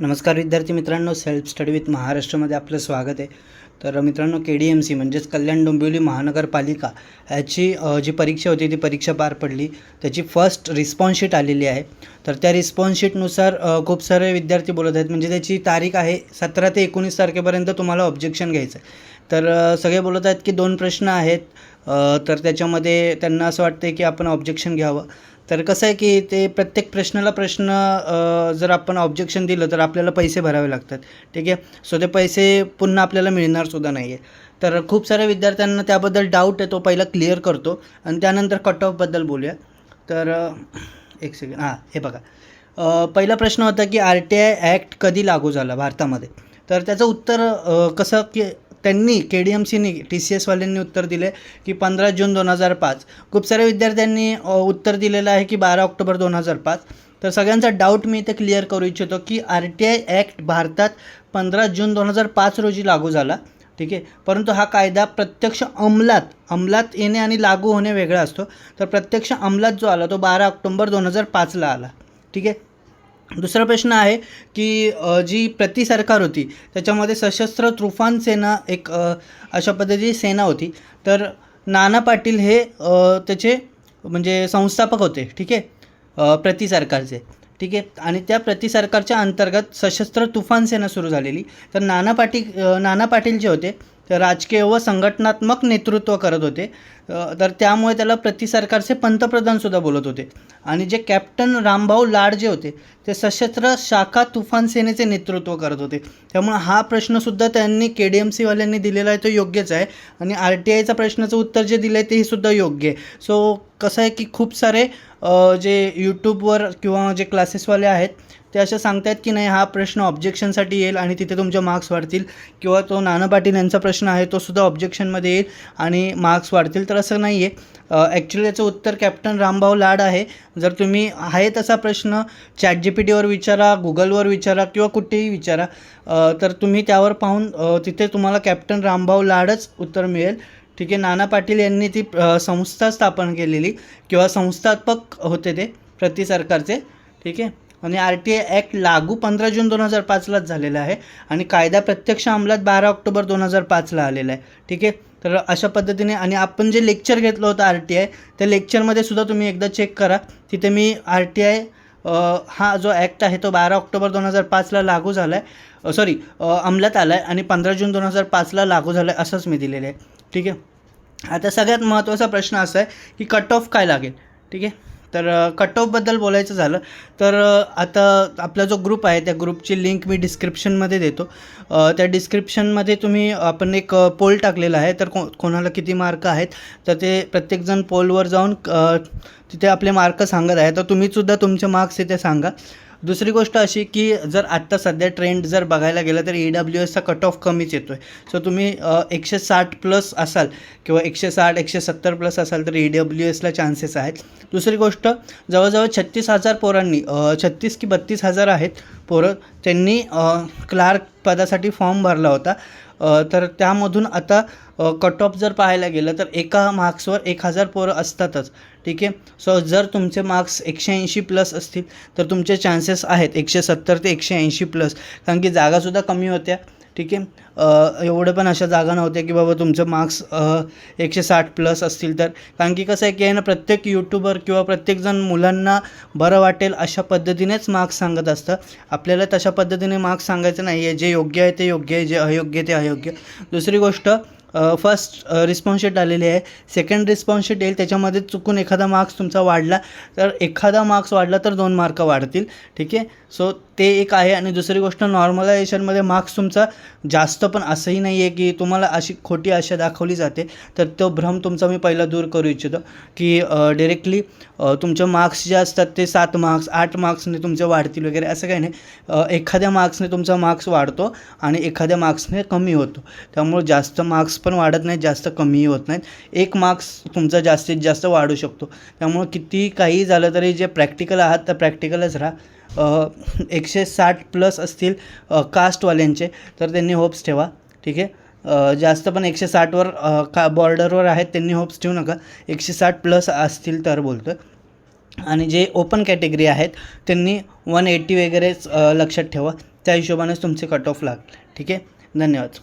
नमस्कार विद्यार्थी मित्रांनो सेल्फ स्टडी विथ महाराष्ट्रामध्ये आपलं स्वागत आहे. तर मित्रांनो के डी एम सी म्हणजेच कल्याण डोंबिवली महानगरपालिका याची जी परीक्षा होती ती परीक्षा पार पडली. त्याची फर्स्ट रिस्पॉन्स शीट आलेली आहे. तर त्या रिस्पॉन्स शीटनुसार खूप सारे विद्यार्थी बोलत आहेत. म्हणजे त्याची तारीख आहे सतरा ते एकोणीस तारखेपर्यंत तुम्हाला ऑब्जेक्शन घ्यायचं आहे. तर सगळे बोलत आहेत की दोन प्रश्न आहेत. तर त्याच्यामध्ये त्यांना असं वाटतं की आपण ऑब्जेक्शन घ्यावं. तर कसं आहे की ते प्रत्येक प्रश्नाला प्रश्न जर आपण ऑब्जेक्शन दिलं तर आपल्याला पैसे भरावे लागतात. ठीक आहे? सो ते पैसे पुन्हा आपल्याला मिळणार सुद्धा नाही आहे तर खूप साऱ्या विद्यार्थ्यांना त्याबद्दल डाऊट आहे तो पहिला क्लिअर करतो. आणि त्यानंतर कट ऑफबद्दल बोलूया. तर एक सेकंड हां हे बघा. पहिला प्रश्न होता की आर टी आय ॲक्ट कधी लागू झाला भारतामध्ये? तर त्याचं उत्तर कसं की त्यांनी के डी एम सीनी टी सी एसवाल्यांनी उत्तर दिले की पंधरा जून दोन हजार पाच. खूप साऱ्या विद्यार्थ्यांनी उत्तर दिलेलं आहे की बारा ऑक्टोबर दोन हजार पाच. तर सगळ्यांचा डाऊट मी इथे क्लिअर करू इच्छितो की आर टी आय ॲक्ट भारतात पंधरा जून दोन हजार पाच रोजी लागू झाला. ठीक आहे? परंतु हा कायदा प्रत्यक्ष अंमलात अंमलात येणे आणि लागू होणे वेगळा असतो. तर प्रत्यक्ष अंमलात जो आला तो बारा ऑक्टोबर दोन हजार पाचला आला. ठीक आहे? दुसरा प्रश्न आहे की जी प्रति सरकार होती त्याच्यामध्ये सशस्त्र तुफान सेना एक अशा पद्धतीची सेना होती. तर नाना पाटील हे त्याचे म्हणजे संस्थापक होते. ठीक आहे? प्रति सरकारचे. ठीक आहे? आणि त्या प्रतिसरकारच्या अंतर्गत सशस्त्र तुफान सेना सुरू झालेली. तर नाना पाटील नाना पाटील जे होते ते राजकीय व संघटनात्मक नेतृत्व करत होते. तर त्यामुळे त्याला प्रति सरकारचे पंतप्रधानसुद्धा बोलत होते. आणि जे कॅप्टन रामभाऊ लाड जे होते ते सशस्त्र शाखा तुफान सेनेचे नेतृत्व करत होते. त्यामुळे हा प्रश्नसुद्धा त्यांनी के डी एम सीवाल्यांनी दिलेला आहे तो योग्यच आहे. आणि आर टी आयचा प्रश्नाचं उत्तर जे दिलं आहे तेही सुद्धा योग्य आहे. सो कसं आहे की खूप सारे जे यूट्यूबवर किंवा जे क्लासेसवाले आहेत ते असं सांगतायत की नाही हा प्रश्न ऑब्जेक्शनसाठी येईल आणि तिथे तुमचे मार्क्स वाढतील. किंवा तो नाना पाटील यांचा प्रश्न आहे तो सुद्धा ऑब्जेक्शनमध्ये येईल आणि मार्क्स वाढतील. तर असं नाही आहे ॲक्च्युली याचं उत्तर कॅप्टन रामभाऊ लाड आहे. जर तुम्ही आहे तसा प्रश्न चॅट जी पी टीवर विचारा गुगलवर विचारा किंवा कुठेही विचारा तर तुम्ही त्यावर पाहून तिथे तुम्हाला कॅप्टन रामभाऊ लाडच उत्तर मिळेल. ठीक आहे नाना पाटील यांनी ती संस्था स्थापन केलेली किंवा संस्थापक होते ते प्रति सरकारचे. ठीक आहे? आणि आर टी आय ॲक्ट लागू पंधरा जून दोन हजार पाचलाच झालेला आहे आणि कायदा प्रत्यक्ष अंमलात बारा ऑक्टोबर दोन हजार पाचला आलेला आहे. ठीक आहे? तर अशा पद्धतीने आणि आपण जे लेक्चर घेतलं होतं आर टी आय त्या लेक्चरमध्ये सुद्धा तुम्ही एकदा चेक करा. तिथे मी आर टी आय हा जो ॲक्ट आहे तो बारा ऑक्टोबर दोन हजार पाचला लागू झाला आहे सॉरी अंमलात आला आहे आणि पंधरा जून दोन हजार पाचला लागू झाला आहे असंच मी दिलेलं आहे. ठीक आहे? आता सगळ्यात महत्त्वाचा प्रश्न असा आहे की कट ऑफ काय लागेल? ठीक आहे? तर कट ऑफबद्दल बोलायचं झालं तर आता आपला जो ग्रुप आहे त्या ग्रुपची लिंक मी डिस्क्रिप्शनमध्ये देतो. त्या डिस्क्रिप्शनमध्ये तुम्ही आपण एक पोल टाकलेला आहे तर को कोणाला किती मार्क आहेत तर ते प्रत्येकजण पोलवर जाऊन तिथे आपले मार्क सांगत आहे तर तुम्हीसुद्धा तुमचे मार्क्स तिथे सांगा. दुसरी गोष्ट अशी की जर आत्ता सध्या ट्रेंड जर बघायला गेलं तर ई डब्ल्यू एसचा कट ऑफ कमीच येतो आहे सो तुम्ही एकशे साठ प्लस असाल किंवा एकशे साठ एकशे सत्तर प्लस असाल तर ई डब्ल्यू एसला चान्सेस आहेत. दुसरी गोष्ट जवळजवळ छत्तीस हजार पोरांनी छत्तीस की बत्तीस हजार आहेत पोरं त्यांनी क्लार्क पदासाठी फॉर्म भरला होता. तर त्यामधून आता कट ऑफ जर पाहायला गेलं तर एका मार्क्सवर एक हजार पोरं असतातच. ठीक आहे? सो जर तुमचे मार्क्स एकशे ऐंशी प्लस असतील तर तुमचे चान्सेस आहेत एकशे सत्तर ते एकशे ऐंशी प्लस कारण की जागासुद्धा कमी होत्या. ठीक आहे? एवढं पण अशा जागा नव्हत्या की बाबा तुमचं मार्क्स एकशे साठ प्लस असतील तर. कारण की कसं आहे की आहे ना प्रत्येक यूट्यूबर किंवा प्रत्येकजण मुलांना बरं वाटेल अशा पद्धतीनेच मार्क्स सांगत असतं. आपल्याला तशा पद्धतीने मार्क्स सांगायचं नाही आहे जे योग्य आहे ते योग्य आहे जे अयोग्य आहे ते अयोग्य. दुसरी गोष्ट फर्स्ट रिस्पॉन्स शीट आलेली आहे. सेकंड रिस्पॉन्स शीट येईल त्याच्यामध्ये चुकून एखादा मार्क्स तुमचा वाढला. तर एखादा मार्क्स वाढला तर दोन मार्क वाढतील. ठीक आहे? सो ते एक आहे आणि दुसरी गोष्ट नॉर्मलायझेशनमध्ये मार्क्स तुमचा जास्त पण असंही नाही आहे की तुम्हाला अशी खोटी आशा दाखवली जाते. तर तो भ्रम तुमचा मी पहिला दूर करू इच्छितो की डिरेक्टली तुमचे मार्क्स जे असतात ते सात मार्क्स आठ मार्क्सने तुमचे वाढतील वगैरे असं काही नाही. एखाद्या मार्क्सने तुमचा मार्क्स वाढतो आणि एखाद्या मार्क्सने कमी होतो. त्यामुळे जास्त मार्क्स पण वाढत नाहीत जास्त कमीही होत नाहीत. एक मार्क्स तुमचा जास्तीत जास्त वाढू शकतो. त्यामुळे किती काही झालं तरी जे प्रॅक्टिकल आहात तर प्रॅक्टिकलच राहा. एकशे साठ प्लस असतील कास्टवाल्यांचे तर त्यांनी होप्स ठेवा. ठीक आहे? जास्त पण एकशे साठवर का बॉर्डरवर आहेत त्यांनी होप्स ठेवू नका. एकशे साठ प्लस असतील तर बोलतो आणि जे ओपन कॅटेगरी आहेत त्यांनी वन एटी वगैरेच लक्षात ठेवा. त्या हिशोबानेच तुमचे कट ऑफ लागले ठीक आहे? धन्यवाद.